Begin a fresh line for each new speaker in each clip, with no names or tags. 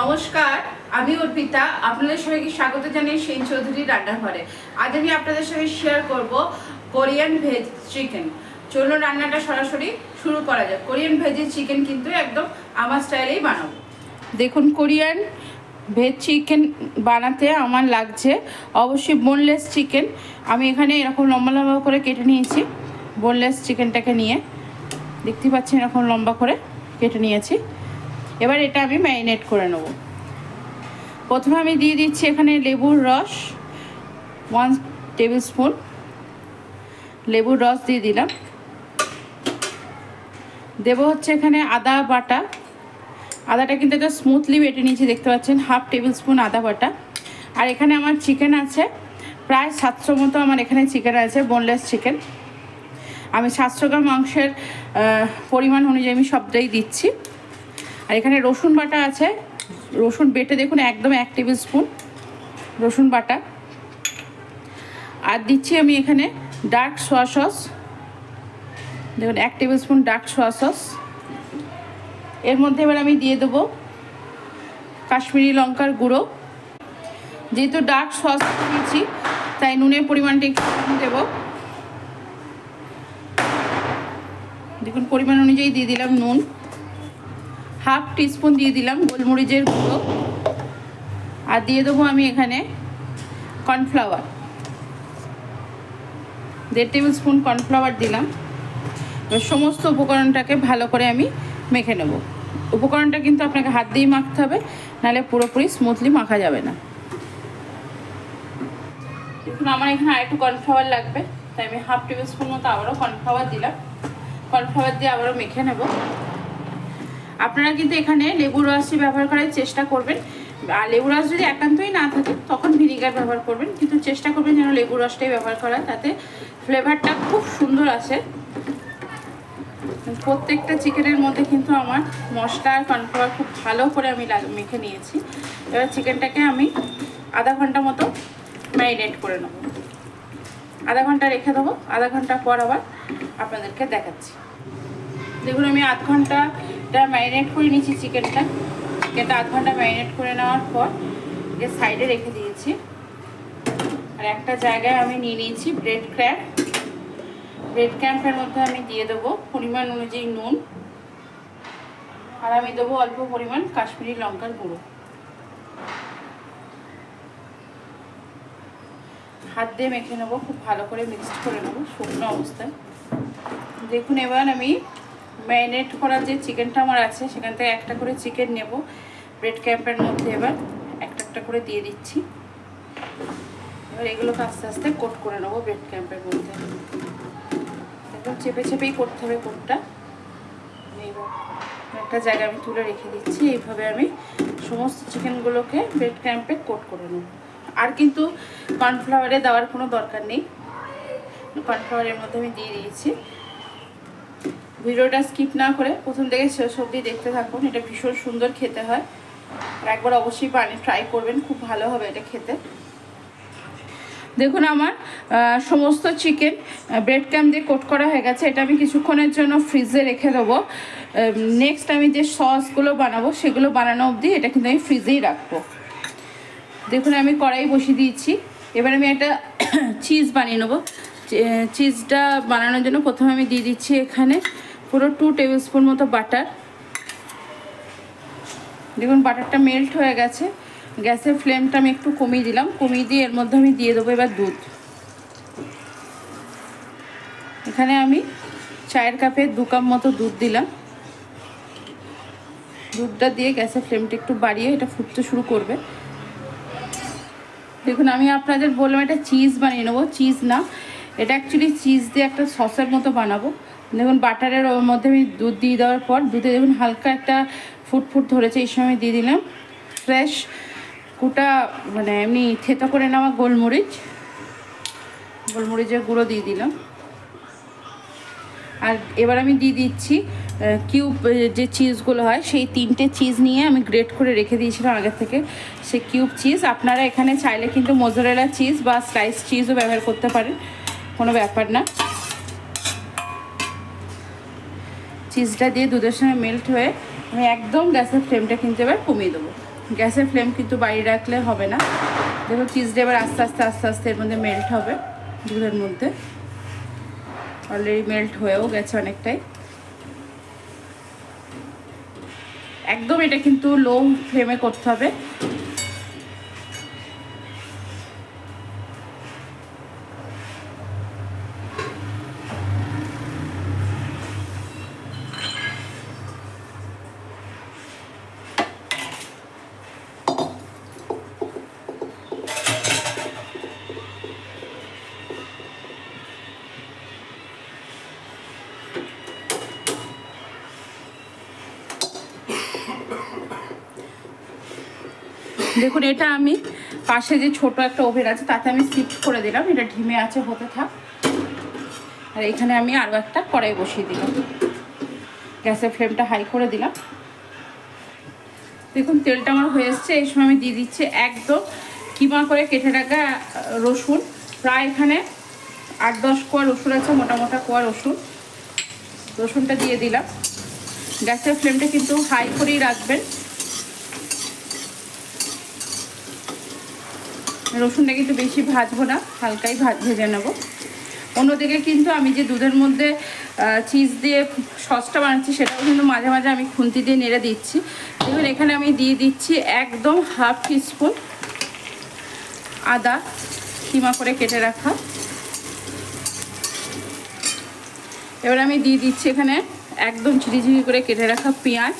নমস্কার, আমি অর্পিতা, আপনাদের সবাইকে স্বাগত জানাই সেন চৌধুরী রান্নাঘরে। আজ আমি আপনাদের সঙ্গে শেয়ার করব কোরিয়ান ভেজ চিকেন। চলুন রান্নাটা সরাসরি শুরু করা যাক। কোরিয়ান ভেজের চিকেন কিন্তু একদম আমার স্টাইলেই বানাবো। দেখুন, কোরিয়ান ভেজ চিকেন বানাতে আমার লাগছে অবশ্যই বোনলেস চিকেন। আমি এখানে এরকম লম্বা লম্বা করে কেটে নিয়েছি বোনলেস চিকেনটাকে নিয়ে। দেখতে পাচ্ছেন এরকম লম্বা করে কেটে নিয়েছি। এবার এটা আমি ম্যারিনেট করে নেব। প্রথমে আমি দিয়ে দিচ্ছি এখানে লেবুর রস ওয়ান টেবিল স্পুন লেবুর রস দিয়ে দিলাম। দেব হচ্ছে এখানে আদা বাটা। আদাটা কিন্তু একটা স্মুথলি বেটে নিয়েছি, দেখতে পাচ্ছেন হাফ টেবিল স্পুন আদা বাটা। আর এখানে আমার চিকেন আছে, প্রায় সাতশো মতো আমার এখানে চিকেন আছে বোনলেস চিকেন আমি সাতশো গ্রাম মাংসের পরিমাণ অনুযায়ী আমি সবটাই দিচ্ছি। আর এখানে রসুন বাটা আছে। রসুন বেটে দেখুন, একদম এক টেবিল স্পুন রসুন বাটা। আর দিচ্ছি আমি এখানে ডার্ক সোয়া সস। দেখুন, এক tablespoon dark soya sauce. এর মধ্যে এবার আমি দিয়ে দেবো কাশ্মীরি লঙ্কার গুঁড়ো। যেহেতু ডার্ক সস দিয়েছি, তাই নুনের পরিমাণটা একটু দেবো। দেখুন, পরিমাণ অনুযায়ী দিয়ে দিলাম নুন। হাফ টিস্পুন দিয়ে দিলাম গোলমরিচের গুঁড়ো। আর দিয়ে দেবো আমি এখানে কর্নফ্লাওয়ার। দেড় টেবিল স্পুন কর্নফ্লাওয়ার দিলাম। এবার সমস্ত উপকরণটাকে ভালো করে আমি মেখে নেব। উপকরণটা কিন্তু আপনাকে হাত দিয়েই মাখতে হবে, নাহলে পুরোপুরি স্মুথলি মাখা যাবে না। দেখুন, আমার এখানে আরেকটু কর্নফ্লাওয়ার লাগবে, তাই আমি হাফ টেবিল স্পুন মতো আবারও কর্নফ্লাওয়ার দিলাম। কর্নফ্লাওয়ার দিয়ে আবারও মেখে নেব। আপনারা কিন্তু এখানে লেবুর রসটি ব্যবহার করার চেষ্টা করবেন। আর লেবু রস যদি একান্তই না থাকে, তখন ভিনিগার ব্যবহার করবেন। কিন্তু চেষ্টা করবেন যেন লেবু রসটাই ব্যবহার করা, তাতে ফ্লেভারটা খুব সুন্দর আছে প্রত্যেকটা চিকেনের মধ্যে কিন্তু আমার মশলা আর কর্নফ্লাওয়ার খুব ভালো করে আমি মেখে নিয়েছি। এবার চিকেনটাকে আমি আধা ঘণ্টা মতো ম্যারিনেট করে নেব। আধা ঘণ্টা রেখে দেবো। আধা ঘণ্টা পর আবার আপনাদেরকে দেখাচ্ছি। দেখুন, আমি আধ ঘন্টাটা ম্যারিনেট করে নিয়েছি চিকেনটা চিকেনটা আধ ঘণ্টা ম্যারিনেট করে নেওয়ার পর এর সাইডে রেখে দিয়েছি। আর একটা জায়গায় আমি নিয়ে নিয়েছি ব্রেড ক্র্যাম্প ব্রেড ক্র্যাম্পের মধ্যে আমি দিয়ে দেবো পরিমাণ অনুযায়ী নুন। আর আমি দেবো অল্প পরিমাণ কাশ্মীরি লঙ্কার গুঁড়ো। হাত দিয়ে মেখে নেব, খুব ভালো করে মিক্সড করে নেব, শুকনো অবস্থায়। দেখুন এবার আমি ম্যারিনেট করা যে চিকেনটা আমার আছে, সেখান থেকে একটা করে চিকেন নেব। ব্রেড ক্যাম্পের মধ্যে এবার একটা একটা করে দিয়ে দিচ্ছি। এবার এগুলোকে আস্তে আস্তে কোট করে নেব ব্রেড ক্যাম্পের মধ্যে। একদম চেপে চেপেই করতে হবে কোটটা। একটা জায়গায় আমি তুলে রেখে দিচ্ছি। এইভাবে আমি সমস্ত চিকেনগুলোকে ব্রেড ক্যাম্পে কোট করে নেব। আর কিন্তু কর্নফ্লাওয়ারে দেওয়ার কোনো দরকার নেই। কর্নফ্লাওয়ারের মধ্যে আমি দিয়ে দিয়েছি। ভিডিওটা স্কিপ না করে প্রথম থেকে শেষ অবধি দেখতে থাকুন। এটা ভীষণ সুন্দর খেতে হয়। আর একবার অবশ্যই বানিয়ে ট্রাই করবেন, খুব ভালো হবে এটা খেতে। দেখুন আমার সমস্ত চিকেন ব্রেড ক্যাম দিয়ে কোট করা হয়ে গেছে। এটা আমি কিছুক্ষণের জন্য ফ্রিজে রেখে দেবো। নেক্সট আমি যে সসগুলো বানাবো, সেগুলো বানানো অবধি এটা কিন্তু আমি ফ্রিজেই রাখব। দেখুন আমি কড়াই বসিয়ে দিয়েছি। এবার আমি একটা চিজ বানিয়ে নেব। চিজটা বানানোর জন্য প্রথমে আমি দিয়ে দিচ্ছি এখানে পুরো টু টেবিল স্পুন মতো বাটার দেখুন বাটারটা মেল্ট হয়ে গেছে। গ্যাসের ফ্লেমটা আমি একটু কমিয়ে দিলাম। কমিয়ে দিয়ে এর মধ্যে আমি দিয়ে দেবো এবার দুধ। এখানে আমি চায়ের কাপে দু কাপ মতো দুধ দিলাম। দুধটা দিয়ে গ্যাসের ফ্লেমটা একটু বাড়িয়ে এটা ফুটতে শুরু করবে। দেখুন, আমি আপনাদের বললাম, এটা চিজ বানিয়ে নেব। চিজ না, এটা অ্যাকচুয়ালি চিজ দিয়ে একটা সসের মতো বানাবো। দেখুন, বাটারের ওর মধ্যে আমি দুধ দিয়ে দেওয়ার পর, দুধে দেখুন হালকা একটা ফুট ফুট ধরেছে, এই সময় দিয়ে দিলাম। ফ্রেশ কুটা মানে এমনি থেতো করে নেওয়া গোলমরিচ, গোলমরিচের গুঁড়ো দিয়ে দিলাম। আর এবার আমি দিয়ে দিচ্ছি কিউব যে চিজগুলো হয়, সেই তিনটে চিজ নিয়ে আমি গ্রেট করে রেখে দিয়েছিলাম আগের থেকে সেই কিউব চিজ আপনারা এখানে চাইলে কিন্তু মোজারেলা চিজ বা স্লাইস চিজও ব্যবহার করতে পারেন, কোনো ব্যাপার না। চিজটা দিয়ে দুধের সঙ্গে মেল্ট হয়ে আমি একদম গ্যাসের ফ্লেমটা কিন্তু এবার কমিয়ে দেবো। গ্যাসের ফ্লেম কিন্তু বাইরে রাখলে হবে না। দেখো চিজটা এবার আস্তে আস্তে আস্তে আস্তে এর মধ্যে মেল্ট হবে দুধের মধ্যে। অলরেডি মেল্ট হয়েও গেছে অনেকটাই। একদম এটা কিন্তু লো ফ্লেমে করতে হবে। দেখুন, এটা আমি পাশে যে ছোট একটা ওভেন আছে, তাতে আমি শিফট করে দিলাম। এটা ঢিমে আছে, হতে থাক। আর এখানে আমি আরও একটা কড়াই বসিয়ে দিলাম। গ্যাসের ফ্লেমটা হাই করে দিলাম। দেখুন, তেলটা আমার হয়ে এসছে। এই সময় আমি দিয়ে দিচ্ছি একদম কিমা করে কেটে রাখা রসুন। প্রায় এখানে আট দশ কোয়া রসুন আছে মোটা মোটা কোয়া রসুন। রসুনটা দিয়ে দিলাম। গ্যাসের ফ্লেমটা কিন্তু হাই করেই রাখবেন। রসুনটা কিন্তু বেশি ভাজবো না, হালকাই ভাজ ভেজে নেব। অন্যদিকে কিন্তু আমি যে দুধের মধ্যে চিজ দিয়ে সসটা বানাচ্ছি সেটাও কিন্তু মাঝে মাঝে আমি খুন্তি দিয়ে নেড়ে দিচ্ছি। দেখুন, এখানে আমি দিয়ে দিচ্ছি একদম হাফ টিস্পুন আদা, কিমা করে কেটে রাখা। এবার আমি দিয়ে দিচ্ছি এখানে একদম ঝিরিঝিরি করে কেটে রাখা পেঁয়াজ।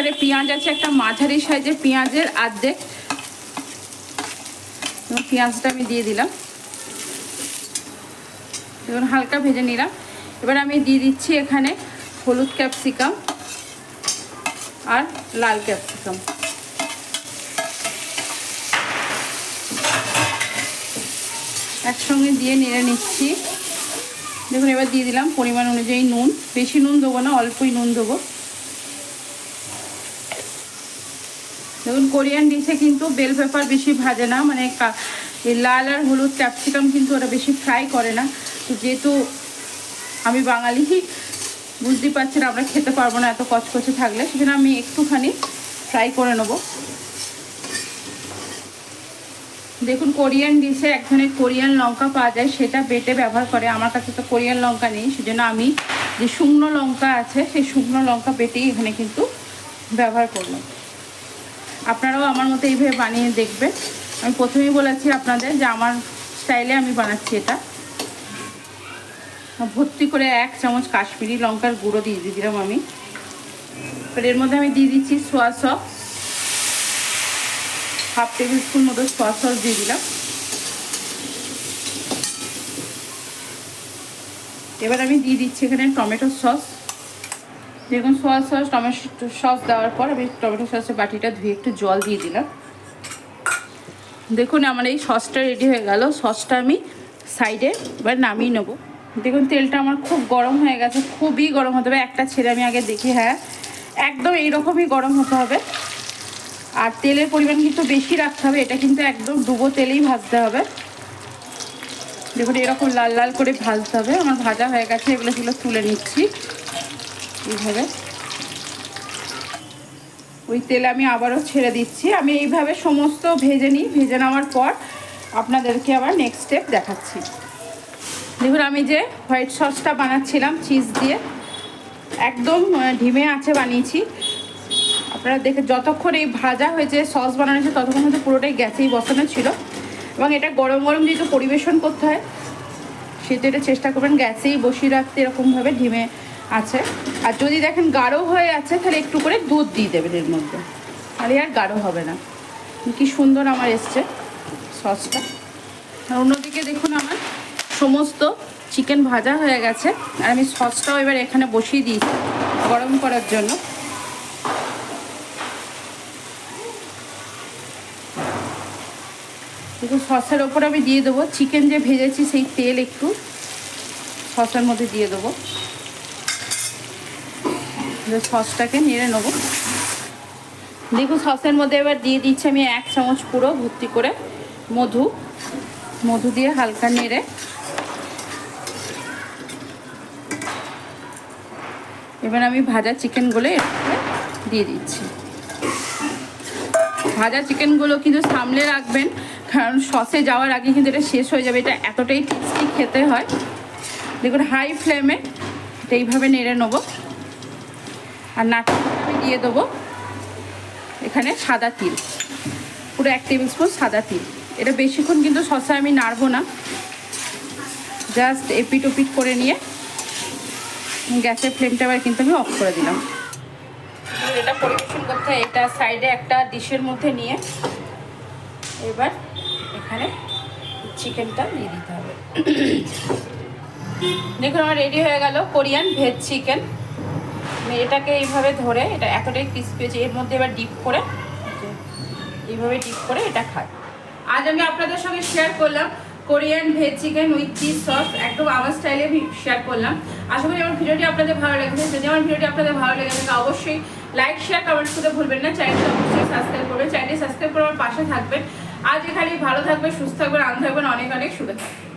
এখানে পেঁয়াজ আছে, একটা মাঝারি সাইজের পেঁয়াজের আর্ধেক। পেঁয়াজটা আমি দিয়ে দিলাম। এবার হালকা ভেজে নিলাম। এবার আমি দিয়ে দিচ্ছি এখানে হলুদ ক্যাপসিকাম আর লাল ক্যাপসিকাম। একসঙ্গে দিয়ে নেড়ে নিচ্ছি। দেখুন, এবার দিয়ে দিলাম পরিমাণ অনুযায়ী নুন। বেশি নুন দেবো না, অল্পই নুন দেবো। দেখুন, কোরিয়ান ডিশে কিন্তু বেল পেপার বেশি ভাজে না মানে লাল আর হলুদ ক্যাপসিকাম কিন্তু ওরা বেশি ফ্রাই করে না। তো যেহেতু আমি বাঙালি বুঝতেই পারছেন আমরা খেতে পারব না এত কচকচে থাকলে, সেজন্য আমি একটুখানি ফ্রাই করে নেব। দেখুন, কোরিয়ান ডিশে এক ধরনের কোরিয়ান লঙ্কা পাওয়া যায়, সেটা বেটে ব্যবহার করে। আমার কাছে তো কোরিয়ান লঙ্কা নেই, সেজন্য আমি যে শুকনো লঙ্কা আছে, সেই শুকনো লঙ্কা বেটেই এখানে কিন্তু ব্যবহার করলাম। আপনারাও আমার মতো এইভাবে বানিয়ে দেখবেন। আমি প্রথমেই বলেছি আপনাদের যে আমার স্টাইলে আমি বানাচ্ছি এটা। ভর্তি করে এক চামচ কাশ্মীরি লঙ্কার গুঁড়ো দিয়ে দিয়ে দিলাম আমি। এর মধ্যে আমি দিয়ে দিচ্ছি soya sauce. Half tablespoon মতো সোয়া সস দিয়ে দিলাম। এবার আমি দিয়ে দিচ্ছি এখানে টমেটো সস। দেখুন সোয়া সস, টমেটো সস দেওয়ার পর আমি টমেটো সসের বাটিটা ধুয়ে একটু জল দিয়ে দিলাম। দেখুন আমার এই সসটা রেডি হয়ে গেল। সসটা আমি সাইডে এবার নামিয়ে নেব। দেখুন তেলটা আমার খুব গরম হয়ে গেছে, খুবই গরম হতে হবে। একটা ছেড়ে আমি আগে দেখি হ্যাঁ একদম এইরকমই গরম হতে হবে। আর তেলের পরিমাণ কিন্তু বেশি রাখতে হবে, এটা কিন্তু একদম ডুবো তেলেই ভাজতে হবে। দেখুন এরকম লাল লাল করে ভাজতে হবে। আমার ভাজা হয়ে গেছে, এগুলো সেগুলো তুলে নিচ্ছি। এইভাবে। ওই তেলে আমি আবারও ছেড়ে দিচ্ছি। আমি এইভাবে সমস্ত ভেজে নিই। ভেজে নেওয়ার পর আপনাদেরকে আবার নেক্সট স্টেপ দেখাচ্ছি। দেখুন, আমি যে হোয়াইট সসটা বানাচ্ছিলাম চিজ দিয়ে, একদম ঢিমে আছে বানিয়েছি। আপনারা দেখে, যতক্ষণ এই ভাজা হয়েছে সস বানানো হয়েছে, ততক্ষণ হয়তো পুরোটাই গ্যাসেই বসানো ছিল। এবং এটা গরম গরম যেহেতু পরিবেশন করতে হয় সেটা এটা চেষ্টা করবেন গ্যাসেই বসিয়ে রাখতে এরকমভাবে ঢিমে আছে। আর যদি দেখেন গাঢ় হয়ে আছে, তাহলে একটু করে দুধ দিয়ে দেবেন এর মধ্যে। তাহলে আর গাঢ় হবে না। কি সুন্দর আমার এসছে সসটা। আর অন্যদিকে দেখুন আমার সমস্ত চিকেন ভাজা হয়ে গেছে। আর আমি সসটাও এবার এখানে বসিয়ে দিয়েছি গরম করার জন্য। দেখুন সসের ওপর আমি দিয়ে দেবো। চিকেন যে ভেজেছি, সেই তেল একটু সসের মধ্যে দিয়ে দেবো। সসটাকে নেড়ে নেব। দেখুন, সসের মধ্যে এবার দিয়ে দিচ্ছি আমি এক চামচ পুরো ভর্তি করে মধু। মধু দিয়ে হালকা নেড়ে। এবার আমি ভাজা চিকেনগুলো দিয়ে দিচ্ছি। ভাজা চিকেনগুলো কিন্তু সামলে রাখবেন, কারণ সসে যাওয়ার আগে কিন্তু এটা শেষ হয়ে যাবে। এটা এতটাই টেস্টি খেতে হয়। দেখুন হাই ফ্লেমে এটা এইভাবে নেড়ে নেব। আর নাটক আমি দিয়ে দেবো এখানে সাদা তিল। পুরো এক টেবিল স্পুন সাদা তিল। এটা বেশিক্ষণ কিন্তু শসা আমি নাড়বো না। জাস্ট এপিট ওপিট করে নিয়ে গ্যাসের ফ্লেমটা আবার কিন্তু আমি অফ করে দিলাম। এটা পরিবেশন করতে এটা সাইডে একটা ডিশের মধ্যে নিয়ে এবার এখানে চিকেনটা দিয়ে দিতে হবে। দেখুন আমার রেডি হয়ে গেল কোরিয়ান ভেজ চিকেন। এটাকে এইভাবে ধরে, এটা এতটাই ক্রিস্পি হয়েছে, এর মধ্যে এবার ডিপ করে, এইভাবে ডিপ করে এটা খায়। আজ আমি আপনাদের সঙ্গে শেয়ার করলাম Korean veg chicken with cheese sauce একদম আমার স্টাইলে শেয়ার করলাম। আশা করি আমার ভিডিওটি আপনাদের ভালো লেগেছে। যদি আমার ভিডিওটি আপনাদের ভালো লেগে থাকে, অবশ্যই লাইক শেয়ার কমেন্ট করতে ভুলবেন না। চ্যানেলটি অবশ্যই সাবস্ক্রাইব করবেন। চ্যানেলটি সাবস্ক্রাইব করে আমার পাশে থাকবেন। আজ এখানেই ভালো থাকবেন, সুস্থ থাকবেন, আনন্দ থাকবেন। অনেক অনেক শুভে থাকবেন